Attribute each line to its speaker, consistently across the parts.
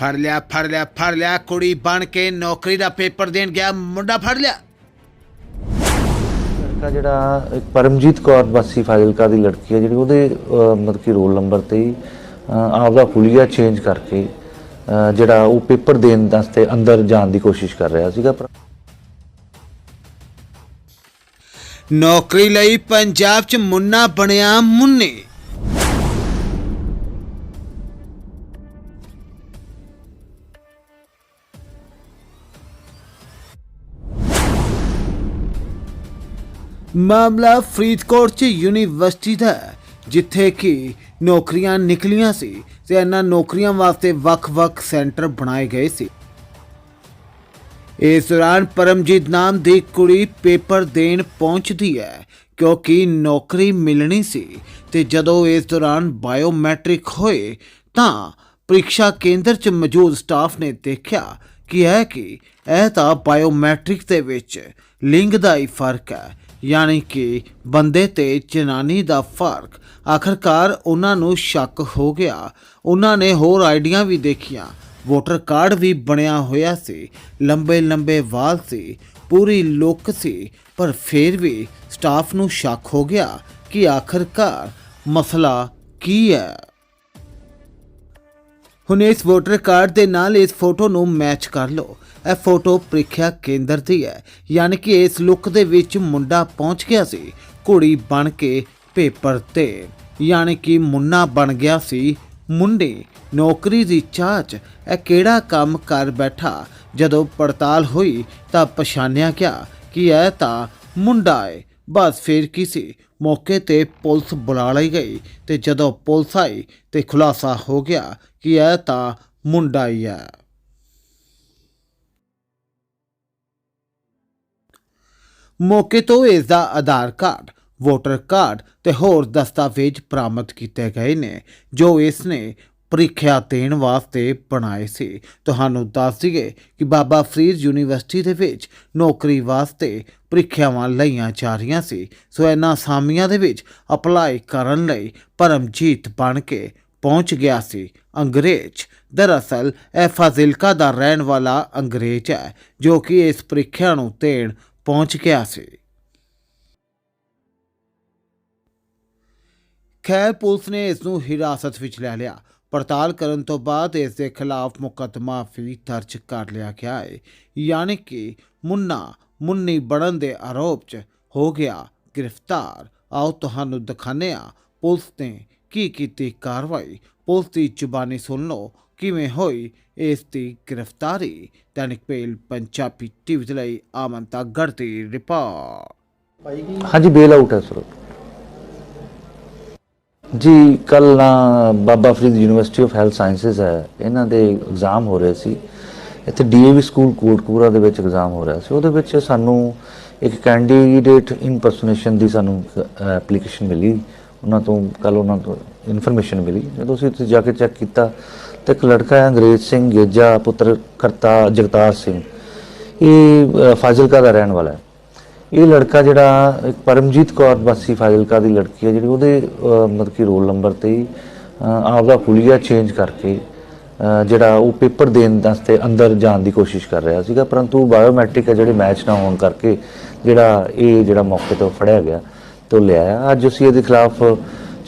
Speaker 1: ਫੜ ਲਿਆ ਫੜ ਲਿਆ ਫੜ ਲਿਆ ਕੁੜੀ ਬਣ ਕੇ ਨੌਕਰੀ ਦਾ ਪੇਪਰ ਦੇਣ ਗਿਆ ਮੁੰਡਾ ਫੜ ਲਿਆ।
Speaker 2: ਲੜਕਾ ਜਿਹੜਾ ਇੱਕ ਪਰਮਜੀਤ ਕੌਰ ਵਾਸੀ ਫਾਜ਼ਿਲਕਾ ਦੀ ਲੜਕੀ ਹੈ ਜਿਹੜੀ ਉਹਦੇ ਅਹ, ਮਤਲਬ ਕਿ ਰੋਲ ਨੰਬਰ ਤੇ ਹੀ, ਅਹ, ਆਪਦਾ ਹੁਲੀਆ ਚੇਂਜ ਕਰਕੇ ਅਹ, ਜਿਹੜਾ ਉਹ ਪੇਪਰ ਦੇਣ ਵਾਸਤੇ ਅੰਦਰ ਜਾਣ ਦੀ ਕੋਸ਼ਿਸ਼ ਕਰ ਰਿਹਾ ਸੀਗਾ ਪਰ
Speaker 1: ਨੌਕਰੀ ਲਈ ਪੰਜਾਬ 'ਚ ਮੁੰਨਾ ਬਣਿਆ ਮੁੰਨੇ। ਮਾਮਲਾ ਫਰੀਦਕੋਟ 'ਚ ਯੂਨੀਵਰਸਿਟੀ ਦਾ ਹੈ, ਜਿੱਥੇ ਕਿ ਨੌਕਰੀਆਂ ਨਿਕਲੀਆਂ ਸੀ ਤੇ ਇਹਨਾਂ ਨੌਕਰੀਆਂ ਵਾਸਤੇ ਵੱਖ-ਵੱਖ ਸੈਂਟਰ ਬਣਾਏ ਗਏ ਸੀ। ਇਸ ਦੌਰਾਨ ਪਰਮਜੀਤ ਨਾਮ ਦੀ ਕੁੜੀ ਪੇਪਰ ਦੇਣ ਪਹੁੰਚਦੀ ਹੈ ਕਿਉਂਕਿ ਨੌਕਰੀ ਮਿਲਣੀ ਸੀ ਤੇ ਜਦੋਂ ਇਸ ਦੌਰਾਨ ਬਾਇਓਮੈਟ੍ਰਿਕ ਹੋਏ ਤਾਂ ਪ੍ਰੀਖਿਆ ਕੇਂਦਰ 'ਚ ਮੌਜੂਦ ਸਟਾਫ ਨੇ ਦੇਖਿਆ ਕਿ ਇਹ ਕਿ ਇਹ ਤਾਂ ਬਾਇਓਮੈਟ੍ਰਿਕ ਦੇ ਵਿੱਚ ਲਿੰਗ ਦਾ ਹੀ ਫ਼ਰਕ ਹੈ ਯਾਨੀ ਕਿ ਬੰਦੇ ਤੇ ਜਨਾਨੀ ਦਾ ਫ਼ਰਕ। ਆਖਰਕਾਰ ਉਹਨਾਂ ਨੂੰ ਸ਼ੱਕ ਹੋ ਗਿਆ। ਉਹਨਾਂ ਨੇ ਹੋਰ ਆਈਡੀਆਂ ਵੀ ਦੇਖੀਆਂ। ਵੋਟਰ ਕਾਰਡ ਵੀ ਬਣਿਆ ਹੋਇਆ ਸੀ। ਲੰਬੇ ਲੰਬੇ ਵਾਲ ਸੀ। ਪੂਰੀ ਲੁੱਕ ਸੀ। ਪਰ ਫਿਰ ਵੀ ਸਟਾਫ ਨੂੰ ਸ਼ੱਕ ਹੋ ਗਿਆ ਕਿ ਆਖਰਕਾਰ ਮਸਲਾ ਕੀ ਹੈ। ਹੁਣ ਇਸ ਵੋਟਰ ਕਾਰਡ ਦੇ ਨਾਲ ਇਸ ਫੋਟੋ ਨੂੰ ਮੈਚ ਕਰ ਲਓ। ਇਹ ਫੋਟੋ ਪ੍ਰੀਖਿਆ ਕੇਂਦਰ ਦੀ ਹੈ। ਯਾਨੀ ਕਿ ਇਸ ਲੁੱਕ ਦੇ ਵਿੱਚ ਮੁੰਡਾ ਪਹੁੰਚ ਗਿਆ ਸੀ। ਕੁੜੀ ਬਣ ਕੇ ਪੇਪਰ ਤੇ। ਯਾਨੀ ਕਿ ਮੁੰਨਾ ਬਣ ਗਿਆ ਸੀ। ਮੁੰਡੇ, ਨੌਕਰੀ ਦੀ ਚਾਹ 'ਚ ਇਹ ਕਿਹੜਾ ਕੰਮ ਕਰ ਬੈਠਾ? ਜਦੋਂ ਪੜਤਾਲ ਹੋਈ ਤਾਂ ਪਛਾਣਿਆ ਗਿਆ ਕਿ ਇਹ ਤਾਂ ਮੁੰਡਾ ਹੈ ਬਸ ਫਿਰ ਕੀ ਸੀ? ਮੌਕੇ ਤੇ ਪੁਲਿਸ ਬੁਲਾ ਲਈ ਗਈ ਤੇ ਜਦੋਂ ਪੁਲਿਸ ਆਈ ਤੇ ਖੁਲਾਸਾ ਹੋ ਗਿਆ ਕਿ ਇਹ ਤਾਂ ਮੁੰਡਾ ਹੀ ਹੈ। ਮੌਕੇ ਤੋਂ ਇਸ ਦਾ ਆਧਾਰ ਕਾਰਡ, ਵੋਟਰ ਕਾਰਡ ਤੇ ਹੋਰ ਦਸਤਾਵੇਜ਼ ਬਰਾਮਦ ਕੀਤੇ ਗਏ ਨੇ, ਜੋ ਇਸ ਨੇ ਪ੍ਰੀਖਿਆ ਦੇਣ ਵਾਸਤੇ ਬਣਾਏ ਸੀ। ਤੁਹਾਨੂੰ ਦੱਸ ਦਈਏ ਕਿ ਬਾਬਾ ਫਰੀਦ ਯੂਨੀਵਰਸਿਟੀ ਦੇ ਵਿੱਚ ਨੌਕਰੀ ਵਾਸਤੇ ਪ੍ਰੀਖਿਆਵਾਂ ਲਈਆਂ ਜਾ ਰਹੀਆਂ ਸੀ। ਸੋ ਇਹਨਾਂ ਸਾਮੀਆਂ ਦੇ ਵਿੱਚ ਅਪਲਾਈ ਕਰਨ ਲਈ ਪਰਮਜੀਤ ਬਣ ਕੇ ਪਹੁੰਚ ਗਿਆ ਸੀ। ਅੰਗਰੇਜ਼। ਦਰਅਸਲ, ਇਹ ਫਾਜ਼ਿਲਕਾ ਦਾ ਰਹਿਣ ਵਾਲਾ ਅੰਗਰੇਜ਼ ਹੈ, ਜੋ ਕਿ ਇਸ ਪ੍ਰੀਖਿਆ ਨੂੰ ਦੇਣ ਪਹੁੰਚ ਗਿਆ ਸੀ। ਖੈਰ, ਪੁਲਿਸ ਨੇ ਇਸ ਨੂੰ ਹਿਰਾਸਤ ਵਿੱਚ ਲੈ ਲਿਆ। ਪੜਤਾਲ ਕਰਨ ਤੋਂ ਬਾਅਦ ਇਸ ਦੇ ਖਿਲਾਫ ਮੁਕੱਦਮਾ ਵੀ ਦਰਜ ਕਰ ਲਿਆ ਗਿਆ ਹੈ। ਯਾਨੀ ਕਿ ਮੁੰਨਾ, ਮੁੰਨੀ ਬਣਨ ਦੇ ਆਰੋਪ 'ਚ ਹੋ ਗਿਆ ਗ੍ਰਿਫਤਾਰ। ਆਓ ਤੁਹਾਨੂੰ ਦਿਖਾਉਂਦੇ ਹਾਂ ਪੁਲਿਸ ਨੇ ਕੀ ਕੀਤੀ ਕਾਰਵਾਈ। ਪੁਲਿਸ ਦੀ ਜ਼ੁਬਾਨੀ ਸੁਣ ਲਓ, ਕਿਵੇਂ ਹੋਈ ਇਸ ਦੀ ਗ੍ਰਿਫਤਾਰੀ। ਦੈਨਿਕ ਪੇਲ ਪੰਜਾਬੀ ਟੀਵੀ ਦੇ ਲਈ ਆਮਨ ਤਾਗੜ ਦੀ ਰਿਪੋਰਟ।
Speaker 2: ਹਾਂਜੀ ਬੇਲ ਆਊਟ ਹੈ ਸਰ ਜੀ ਕੱਲ ਨਾ Baba Farid university of health sciences ਹੈ। ਇਹਨਾਂ ਦੇ ਐਗਜ਼ਾਮ ਹੋ ਰਹੇ ਸੀ। ਇੱਥੇ ਡੀਏਵੀ ਸਕੂਲ ਕੋਟਕਪੂਰਾ ਦੇ ਵਿੱਚ ਐਗਜ਼ਾਮ ਹੋ ਰਿਹਾ ਸੀ। ਉਹਦੇ ਵਿੱਚ ਸਾਨੂੰ ਇੱਕ ਕੈਂਡੀਡੇਟ ਇਨਪਰਸੋਨੇਸ਼ਨ ਦੀ ਸਾਨੂੰ ਐਪਲੀਕੇਸ਼ਨ ਮਿਲੀ। ਉਹਨਾਂ ਤੋਂ ਕੱਲ ਉਹਨਾਂ ਤੋਂ ਇਨਫੋਰਮੇਸ਼ਨ ਮਿਲੀ। ਜਦੋਂ ਅਸੀਂ ਉੱਥੇ ਜਾ ਕੇ ਚੈੱਕ ਕੀਤਾ ਤਾਂ ਇੱਕ ਲੜਕਾ ਹੈ, ਅੰਗਰੇਜ਼ ਸਿੰਘ, ਗੇਜਾ ਪੁੱਤਰ ਕਰਤਾ ਜਗਤਾਰ ਸਿੰਘ। ਇਹ ਫਾਜ਼ਿਲਕਾ ਦਾ ਰਹਿਣ ਵਾਲਾ ਹੈ। ਇਹ ਲੜਕਾ ਜਿਹੜਾ ਇੱਕ ਪਰਮਜੀਤ ਕੌਰ ਬਾਸੀ ਫਾਜ਼ਿਲਕਾ ਦੀ ਲੜਕੀ ਹੈ, ਜਿਹੜੀ ਉਹਦੇ ਮਤਲਬ ਕਿ ਰੋਲ ਨੰਬਰ ਤੇ ਆਪਦਾ ਹੁਲੀਆ ਚੇਂਜ ਕਰਕੇ ਜਿਹੜਾ ਉਹ ਪੇਪਰ ਦੇਣ ਵਾਸਤੇ ਅੰਦਰ ਜਾਣ ਦੀ ਕੋਸ਼ਿਸ਼ ਕਰ ਰਿਹਾ ਸੀਗਾ, ਪਰੰਤੂ ਬਾਇਓਮੈਟ੍ਰਿਕ ਹੈ ਜਿਹੜੇ ਮੈਚ ਨਾ ਹੋਣ ਕਰਕੇ ਜਿਹੜਾ ਇਹ ਜਿਹੜਾ ਮੌਕੇ ਤੋਂ ਫੜਿਆ ਗਿਆ ਤੇ ਉਹ ਲਿਆਇਆ ਅੱਜ ਅਸੀਂ ਇਹਦੇ ਖਿਲਾਫ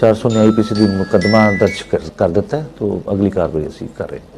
Speaker 2: 400 ਨਿਆਈ ਪੀਸੀ ਦੀ ਮੁਕੱਦਮਾ ਦਰਜ ਕਰ- ਕਰ ਦਿੱਤਾ ਹੈ, ਤੋਂ ਅਗਲੀ ਕਾਰਵਾਈ ਅਸੀਂ ਕਰ ਰਹੇ ਹਾਂ।